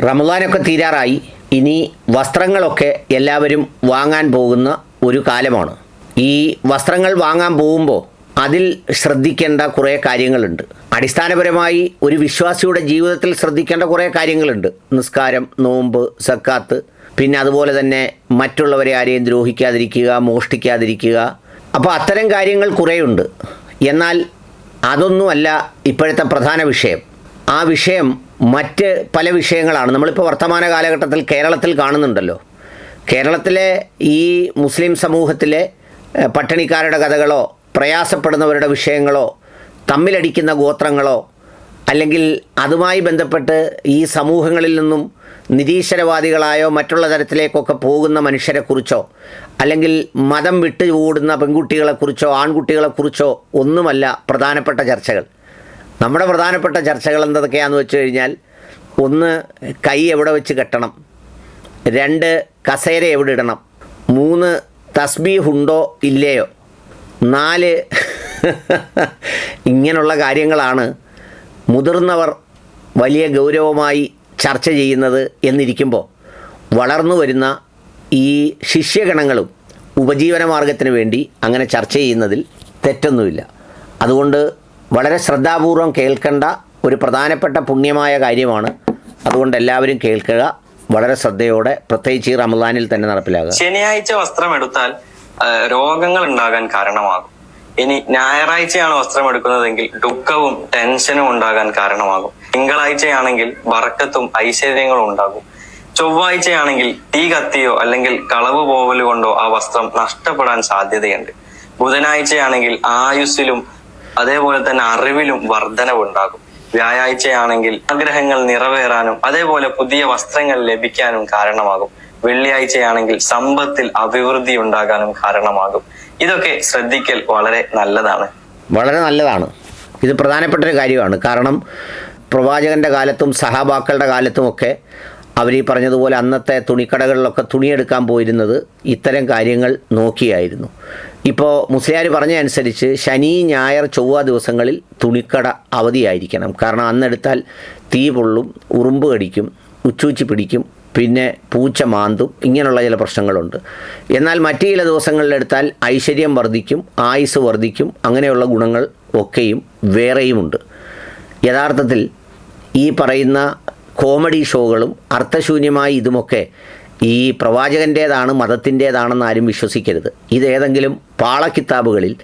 റമദാനൊക്കെ തീരാറായി. ഇനി വസ്ത്രങ്ങളൊക്കെ എല്ലാവരും വാങ്ങാൻ പോകുന്ന ഒരു കാലമാണ്. ഈ വസ്ത്രങ്ങൾ വാങ്ങാൻ പോകുമ്പോൾ അതിൽ ശ്രദ്ധിക്കേണ്ട കുറേ കാര്യങ്ങളുണ്ട്. അടിസ്ഥാനപരമായി ഒരു വിശ്വാസിയുടെ ജീവിതത്തിൽ ശ്രദ്ധിക്കേണ്ട കുറേ കാര്യങ്ങളുണ്ട്. നിസ്കാരം നോമ്പ് സക്കാത്ത് പിന്നെ അതുപോലെ തന്നെ മറ്റുള്ളവരെ ആരെയും ദ്രോഹിക്കാതിരിക്കുക മോഷ്ടിക്കാതിരിക്കുക. അപ്പോൾ അത്തരം കാര്യങ്ങൾ കുറേയുണ്ട്. എന്നാൽ അതൊന്നുമല്ല ഇപ്പോഴത്തെ പ്രധാന വിഷയം. ആ വിഷയം മറ്റ് പല വിഷയങ്ങളാണ്. നമ്മളിപ്പോൾ വർത്തമാന കാലഘട്ടത്തിൽ കേരളത്തിൽ കാണുന്നുണ്ടല്ലോ. കേരളത്തിലെ ഈ മുസ്ലിം സമൂഹത്തിലെ പട്ടിണിക്കാരുടെ കഥകളോ പ്രയാസപ്പെടുന്നവരുടെ വിഷയങ്ങളോ തമ്മിലടിക്കുന്ന ഗോത്രങ്ങളോ അല്ലെങ്കിൽ അതുമായി ബന്ധപ്പെട്ട് ഈ സമൂഹങ്ങളിൽ നിന്നും നിരീശ്വരവാദികളായോ മറ്റുള്ള തരത്തിലേക്കൊക്കെ പോകുന്ന മനുഷ്യരെക്കുറിച്ചോ അല്ലെങ്കിൽ മതം വിട്ടുകൂടുന്ന പെൺകുട്ടികളെക്കുറിച്ചോ ആൺകുട്ടികളെക്കുറിച്ചോ ഒന്നുമല്ല പ്രധാനപ്പെട്ട ചർച്ചകൾ. നമ്മുടെ പ്രധാനപ്പെട്ട ചർച്ചകൾ എന്തൊക്കെയാണെന്ന് വെച്ച് കഴിഞ്ഞാൽ ഒന്ന് കൈ എവിടെ വെച്ച് കെട്ടണം രണ്ട് കസേര എവിടെ ഇടണം മൂന്ന് തസ്ബീഹുണ്ടോ ഇല്ലയോ നാല് ഇങ്ങനെയുള്ള കാര്യങ്ങളാണ് മുതിർന്നവർ വലിയ ഗൗരവമായി ചർച്ച ചെയ്യുന്നത് എന്നിരിക്കുമ്പോൾ വളർന്നു വരുന്ന ഈ ശിഷ്യഗണങ്ങളും ഉപജീവന മാർഗത്തിന് വേണ്ടി അങ്ങനെ ചർച്ച ചെയ്യുന്നതിൽ തെറ്റൊന്നുമില്ല. അതുകൊണ്ട് വളരെ ശ്രദ്ധാപൂർവം കേൾക്കേണ്ട ഒരു പ്രധാനപ്പെട്ട പുണ്യമായ കാര്യമാണ്. അതുകൊണ്ട് എല്ലാവരും കേൾക്കുക വളരെ ശ്രദ്ധയോടെ പ്രത്യേകിച്ച് ഈ റമദാനിൽ തന്നെ നടപ്പിലാകുക. ശനിയാഴ്ച വസ്ത്രം എടുത്താൽ രോഗങ്ങൾ ഉണ്ടാകാൻ കാരണമാകും. ഇനി ഞായറാഴ്ചയാണ് വസ്ത്രം എടുക്കുന്നതെങ്കിൽ ദുഃഖവും ടെൻഷനും ഉണ്ടാകാൻ കാരണമാകും. തിങ്കളാഴ്ചയാണെങ്കിൽ വറക്കത്തും ഐശ്വര്യങ്ങളും ഉണ്ടാകും. ചൊവ്വാഴ്ചയാണെങ്കിൽ തീ കത്തിയോ അല്ലെങ്കിൽ കളവ് പോവലുകൊണ്ടോ ആ വസ്ത്രം നഷ്ടപ്പെടാൻ സാധ്യതയുണ്ട്. ബുധനാഴ്ചയാണെങ്കിൽ ആയുസ്സിലും അതേപോലെ തന്നെ അറിവിലും വർധനവുണ്ടാകും. വ്യാഴാഴ്ചയാണെങ്കിൽ ആഗ്രഹങ്ങൾ നിറവേറാനും അതേപോലെ പുതിയ വസ്ത്രങ്ങൾ ലഭിക്കാനും കാരണമാകും. വെള്ളിയാഴ്ചയാണെങ്കിൽ സമ്പത്തിൽ അഭിവൃദ്ധി ഉണ്ടാകാനും കാരണമാകും. ഇതൊക്കെ ശ്രദ്ധിക്കൽ വളരെ നല്ലതാണ്. വളരെ നല്ലതാണ്. ഇത് പ്രധാനപ്പെട്ട ഒരു കാര്യമാണ്. കാരണം പ്രവാചകന്റെ കാലത്തും സഹാബാക്കളുടെ കാലത്തുമൊക്കെ അവർ ഈ പറഞ്ഞതുപോലെ അന്നത്തെ തുണിക്കടകളിലൊക്കെ തുണിയെടുക്കാൻ പോയിരുന്നത് ഇത്തരം കാര്യങ്ങൾ നോക്കിയായിരുന്നു. ഇപ്പോൾ മുസ്ലിയാർ പറഞ്ഞ അനുസരിച്ച് ശനി ഞായർ ചൊവ്വ ദിവസങ്ങളിൽ തുണിക്കട അവധിയായിരിക്കണം. കാരണം അന്നെടുത്താൽ തീ പൊള്ളും ഉറുമ്പ് കടിക്കും ഉച്ചൂച്ചി പിടിക്കും പിന്നെ പൂച്ച മാന്തും ഇങ്ങനെയുള്ള ചില പ്രശ്നങ്ങളുണ്ട്. എന്നാൽ മറ്റു ചില ദിവസങ്ങളിലെടുത്താൽ ഐശ്വര്യം വർദ്ധിക്കും ആയുസ് വർദ്ധിക്കും അങ്ങനെയുള്ള ഗുണങ്ങൾ ഒക്കെയും വേറെയുമുണ്ട്. യഥാർത്ഥത്തിൽ ഈ പറയുന്ന കോമഡി ഷോകളും അർത്ഥശൂന്യമായ ഇതുമൊക്കെ ഈ പ്രവാചകന്റേതാണ് മതത്തിന്റേതാണെന്ന് ആരും വിശ്വസിക്കരുത്. ഇതേതെങ്കിലും പാളക്കിത്താബുകളിൽ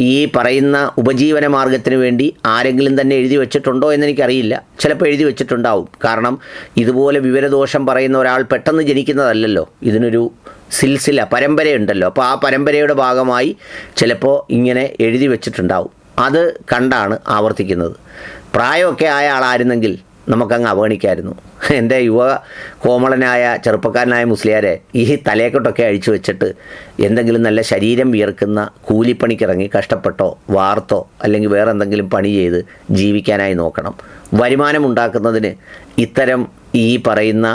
ഈ പറയുന്ന ഉപജീവന മാർഗത്തിന് വേണ്ടി ആരെങ്കിലും തന്നെ എഴുതി വെച്ചിട്ടുണ്ടോ എന്നെനിക്കറിയില്ല. ചിലപ്പോൾ എഴുതി വെച്ചിട്ടുണ്ടാവും. കാരണം ഇതുപോലെ വിവരദോഷം പറയുന്ന ഒരാൾ പെട്ടെന്ന് ജനിക്കുന്നതല്ലല്ലോ. ഇതിനൊരു സിൽസില പരമ്പരയുണ്ടല്ലോ. അപ്പോൾ ആ പരമ്പരയുടെ ഭാഗമായി ചിലപ്പോൾ ഇങ്ങനെ എഴുതി വെച്ചിട്ടുണ്ടാവും. അത് കണ്ടാണ് ആവർത്തിക്കുന്നത്. പ്രായമൊക്കെ ആയ ആളായിരുന്നെങ്കിൽ നമുക്കങ്ങ് അവഗണിക്കായിരുന്നു. എന്റെ യുവ കോമളനായ ചെറുപ്പക്കാരനായ മുസ്ലിയാരെ ഈ തലേക്കൊട്ടൊക്കെ അഴിച്ചു വെച്ചിട്ട് എന്തെങ്കിലും നല്ല ശരീരം വിയർക്കുന്ന കൂലിപ്പണിക്കിറങ്ങി കഷ്ടപ്പെട്ടോ വാർത്തോ അല്ലെങ്കിൽ വേറെ എന്തെങ്കിലും പണി ചെയ്ത് ജീവിക്കാനായി നോക്കണം. വരുമാനം വരുമാനമുണ്ടാക്കുന്നതിന് ഇത്തരം ഈ പറയുന്ന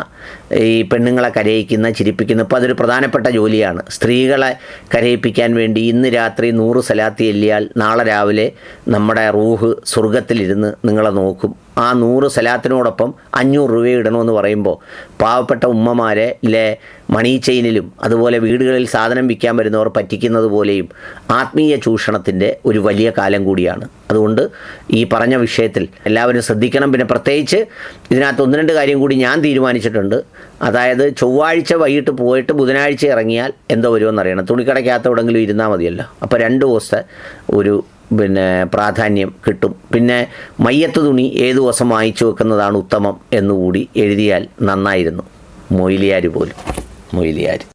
ഈ പെണ്ണുങ്ങളെ കരയിക്കുന്ന ചിരിപ്പിക്കുന്ന ഇപ്പോൾ അതൊരു പ്രധാനപ്പെട്ട ജോലിയാണ്. സ്ത്രീകളെ കരയിപ്പിക്കാൻ വേണ്ടി ഇന്ന് രാത്രി നൂറ് സലാത്തി എല്ലിയാൽ നാളെ രാവിലെ നമ്മുടെ റൂഹ് സ്വർഗത്തിലിരുന്ന് നിങ്ങളെ നോക്കും. ആ നൂറ് സലാത്തിനോടൊപ്പം അഞ്ഞൂറ് രൂപ ഇടണമെന്ന് പറയുമ്പോൾ പാവപ്പെട്ട ഉമ്മമാരെ ലെ മണി ചെയിനിലും അതുപോലെ വീടുകളിൽ സാധനം വിൽക്കാൻ വരുന്നവർ പറ്റിക്കുന്നത് പോലെയും ആത്മീയ ചൂഷണത്തിന്റെ ഒരു വലിയ കാലം കൂടിയാണ്. അതുകൊണ്ട് ഈ പറഞ്ഞ വിഷയത്തിൽ എല്ലാവരും ശ്രദ്ധിക്കണം. പിന്നെ പ്രത്യേകിച്ച് ഇതിനകത്ത് ഒന്ന് രണ്ട് കാര്യം കൂടി ഞാൻ തീരുമാനിച്ചിട്ടുണ്ട്. അതായത് ചൊവ്വാഴ്ച വൈകിട്ട് പോയിട്ട് ബുധനാഴ്ച ഇറങ്ങിയാൽ എന്തോ വരുമെന്നറിയണം. തുണിക്കടയ്ക്കകത്ത് എവിടെങ്കിലും ഇരുന്നാൽ മതിയല്ലോ. അപ്പോൾ രണ്ട് ദിവസത്തെ ഒരു പിന്നെ പ്രാധാന്യം കിട്ടും. പിന്നെ മയ്യത്ത് തുണി ഏത് ദിവസം വാങ്ങിച്ചു വെക്കുന്നതാണ് ഉത്തമം എന്നുകൂടി എഴുതിയാൽ നന്നായിരുന്നു. മൊയിലിയാർ പോലും. മൊയിലിയാർ